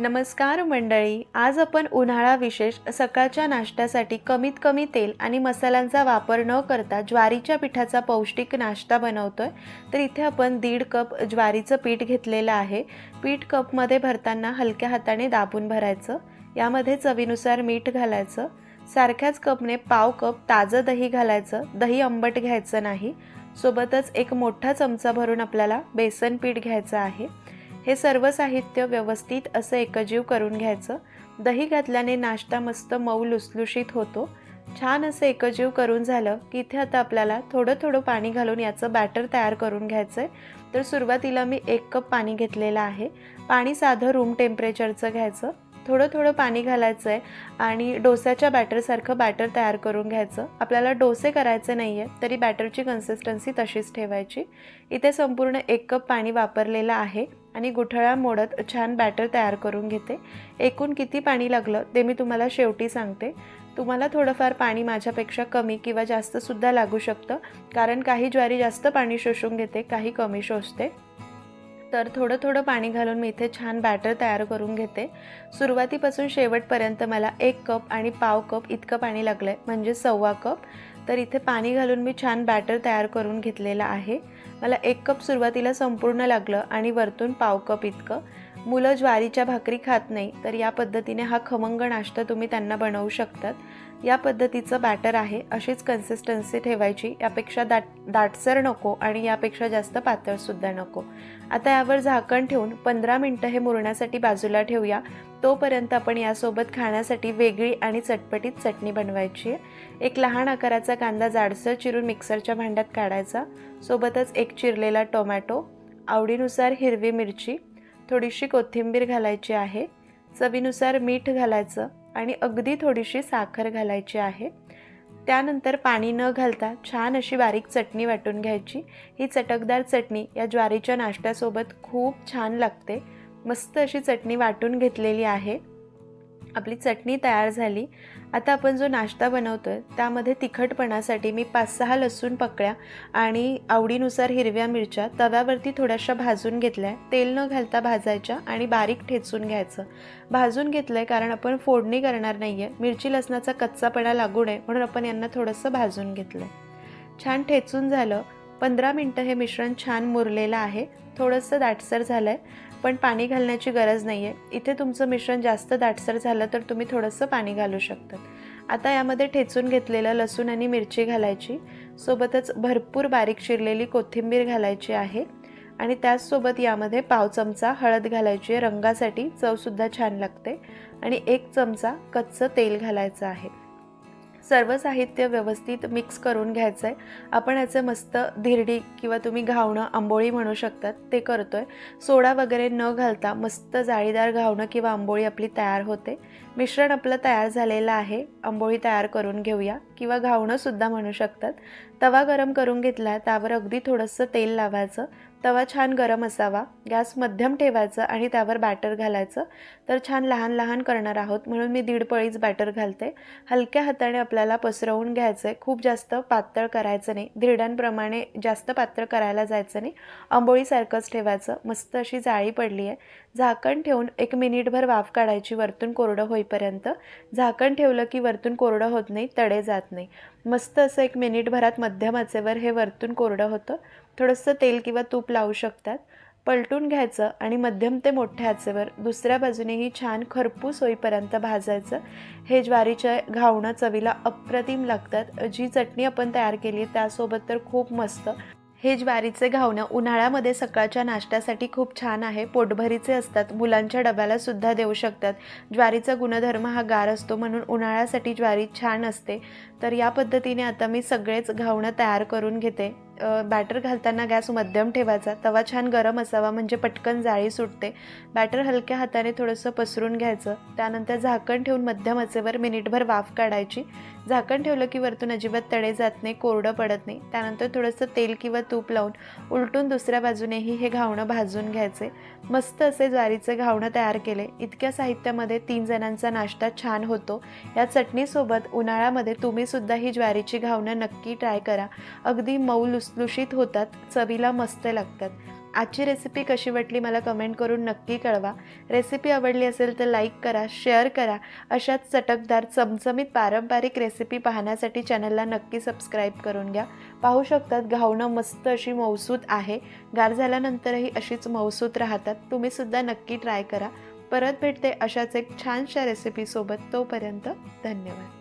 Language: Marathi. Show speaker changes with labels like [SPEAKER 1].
[SPEAKER 1] नमस्कार मंडळी आज आपण उन्हाळा विशेष सकाळच्या नाश्त्यासाठी कमीत कमी तेल आणि मसाल्यांचा वापर न करता ज्वारीच्या पिठाचा पौष्टिक नाश्ता बनवतो आहे तर इथे आपण दीड कप ज्वारीचं पीठ घेतलेलं आहे. पीठ कपमध्ये भरताना हलक्या हाताने दाबून भरायचं. यामध्ये चवीनुसार मीठ घालायचं. सारख्याच कपने पाव कप ताजं दही घालायचं. दही आंबट घ्यायचं नाही. सोबतच एक मोठा चमचा भरून आपल्याला बेसन पीठ घ्यायचं आहे. हे सर्व साहित्य व्यवस्थित असं एकजीव करून घ्यायचं. दही घातल्याने नाश्ता मस्त मऊ लुसलुशीत होतो. छान असं एकजीव करून झालं की इथे आता आपल्याला थोडं थोडं पाणी घालून याचं बॅटर तयार करून घ्यायचं आहे तर सुरुवातीला मी एक कप पाणी घेतलेलं आहे. पाणी साधं रूम टेम्परेचरचं घ्यायचं. थोडं थोडं पाणी घालायचं आहे आणि डोस्याच्या बॅटरसारखं बॅटर तयार करून घ्यायचं. आपल्याला डोसे करायचे नाही आहे तरी बॅटरची कन्सिस्टन्सी तशीच ठेवायची. इथे संपूर्ण एक कप पाणी वापरलेलं आहे. आणि गुठळा मोडत छान बॅटर तयार करून घेते. एकूण किती पाणी लागलं ते मी तुम्हाला शेवटी सांगते. तुम्हाला थोडंफार पाणी माझ्यापेक्षा कमी किंवा जास्तसुद्धा लागू शकतं कारण काही ज्वारी जास्त पाणी शोषून घेते काही कमी शोषते. तर थोडं थोडं पाणी घालून मी इथे छान बॅटर तयार करून घेते. सुरुवातीपासून शेवटपर्यंत मला एक कप आणि पाव कप इतकं पाणी लागलं आहे म्हणजे सव्वा कप. तर इथे पाणी घालून मी छान बॅटर तयार करून घेतलेलं आहे. मला एक कप सुरुवातीला संपूर्ण लागलं आणि वरतून पाव कप इतकं. मुलं ज्वारीच्या भाकरी खात नाही तर या पद्धतीने हा खमंग नाश्ता तुम्ही त्यांना बनवू शकतात. या पद्धतीचं बॅटर आहे अशीच कन्सिस्टन्सी ठेवायची. यापेक्षा दाट दाटसर नको आणि यापेक्षा जास्त पातळसुद्धा नको. आता यावर झाकण ठेवून पंधरा मिनटं हे मुरण्यासाठी बाजूला ठेवूया. तोपर्यंत आपण यासोबत खाण्यासाठी वेगळी आणि चटपटीत चटणी बनवायची आहे. एक लहान आकाराचा कांदा जाडसर चिरून मिक्सरच्या भांड्यात काढायचा. सोबतच एक चिरलेला टोमॅटो आवडीनुसार हिरवी मिरची थोडीशी कोथिंबीर घालायची आहे चवीनुसार मीठ घालायचं आणि अगदी थोडीशी साखर घालायची आहे. त्यानंतर पाणी न घालता छान अशी बारीक चटणी वाटून घ्यायची. ही चटकदार चटणी या ज्वारीच्या नाश्त्यासोबत खूप छान लागते. मस्त अशी चटणी वाटून घेतलेली आहे. आपली चटणी तयार झाली. आता आपण जो नाश्ता बनवतो आहे त्यामध्ये तिखटपणासाठी मी पाच सहा लसूण पकड्या आणि आवडीनुसार हिरव्या मिरच्या तव्यावरती थोड्याशा भाजून घेतल्या. तेल न घालता भाजायच्या आणि बारीक ठेचून घ्यायचं. भाजून घेतलं आहे कारण आपण फोडणी करणार नाही आहे मिरची लसणाचा कच्चापणा लागू नये म्हणून आपण यांना थोडंसं भाजून घेतलं आहे छान ठेचून झालं. पंधरा मिनटं हे मिश्रण छान मुरलेलं आहे. थोडंसं दाटसर झालं आहे पण पाणी घालण्याची गरज नाही आहे इथे तुमचं मिश्रण जास्त दाटसर झालं तर तुम्ही थोडंसं पाणी घालू शकतात. आता यामध्ये ठेचून घेतलेलं लसूण आणि मिरची घालायची. सोबतच भरपूर बारीक चिरलेली कोथिंबीर घालायची आहे. आणि त्याचसोबत यामध्ये पाव चमचा हळद घालायची आहे. रंगासाठी चवसुद्धा छान लागते. आणि एक चमचा कच्चं तेल घालायचं आहे. सर्व साहित्य व्यवस्थित मिक्स करून घ्यायचं आहे आपण याचं मस्त धिरडी किंवा तुम्ही घावणं आंबोळी म्हणू शकतात ते करतो आहे सोडा वगैरे न घालता मस्त जाळीदार घावणं किंवा आंबोळी आपली तयार होते. मिश्रण आपलं तयार झालेलं आहे. आंबोळी तयार करून घेऊया. किंवा घावणंसुद्धा म्हणू शकतात. तवा गरम करून घेतला त्यावर अगदी थोडंसं तेल लावायचं. तवा छान गरम असावा. गॅस मध्यम ठेवायचं आणि त्यावर बॅटर घालायचं. तर छान लहान लहान करणार आहोत. म्हणून मी दीड पळीच बॅटर घालते. हलक्या हाताने आपल्याला पसरवून घ्यायचं आहे खूप जास्त पातळ करायचं नाही. धिरड्यांप्रमाणे जास्त पातळ करायला जायचं नाही. आंबोळीसारखंच ठेवायचं. मस्त अशी जाळी पडली आहे झाकण ठेवून एक मिनिटभर वाफ काढायची. वरतून कोरडं होईपर्यंत झाकण ठेवलं की वरतून कोरडं होत नाही तडे जात नाही. मस्त असं एक मिनिटभरात मध्यम आचेवर हे वरतून कोरडं होतं. थोडंसं तेल किंवा तूप लावू शकतात. पलटून घ्यायचं आणि मध्यम ते मोठ्या आचेवर दुसऱ्या बाजूनेही छान खरपूस होईपर्यंत भाजायचं. हे ज्वारीच्या घावणं चवीला अप्रतिम लागतात. जी चटणी आपण तयार केली आहे त्यासोबत तर खूप मस्त हे ज्वारीचे घावणं उन्हाळ्यामध्ये सकाळच्या नाश्त्यासाठी खूप छान आहे. पोटभरीचे असतात. मुलांच्या डब्याला सुद्धा देऊ शकतात. ज्वारीचा गुणधर्म हा गार असतो म्हणून उन्हाळ्यासाठी ज्वारी छान असते. तर या पद्धतीने आता मी सगळेच घावणं तयार करून घेते. बॅटर घालताना गॅस मध्यम ठेवायचा. तवा छान गरम असावा म्हणजे पटकन जाळी सुटते. बॅटर हलक्या हाताने थोडंसं पसरून घ्यायचं. त्यानंतर झाकण ठेवून मध्यम आचेवर मिनिटभर वाफ काढायची. झाकण ठेवलं की वरतून अजिबात तडे जात नाही कोरडं पडत नाही. त्यानंतर थोडंसं तेल किंवा तूप लावून उलटून दुसऱ्या बाजूनेही हे घावणं भाजून घ्यायचे. मस्त असे ज्वारीचे घावणं तयार केले. इतक्या साहित्यामध्ये तीन जणांचा नाश्ता छान होतो. या चटणीसोबत उन्हाळ्यामध्ये तुम्हीसुद्धा ही ज्वारीची घावणं नक्की ट्राय करा. अगदी मऊ लुसलुशीत होतात चवीला मस्त लागतात. आजची रेसिपी कशी वाटली मला कमेंट करून नक्की कळवा. रेसिपी आवडली असेल तर लाईक करा शेअर करा. अशाच चटकदार चमचमीत पारंपरिक रेसिपी पाहण्यासाठी चॅनलला नक्की सबस्क्राईब करून घ्या. पाहू शकतात घावणं मस्त अशी मौसूत आहे. गार झाल्यानंतरही अशीच मौसूत राहतात. तुम्हीसुद्धा नक्की ट्राय करा. परत भेटते अशाच एक छानशा रेसिपीसोबत तोपर्यंत धन्यवाद.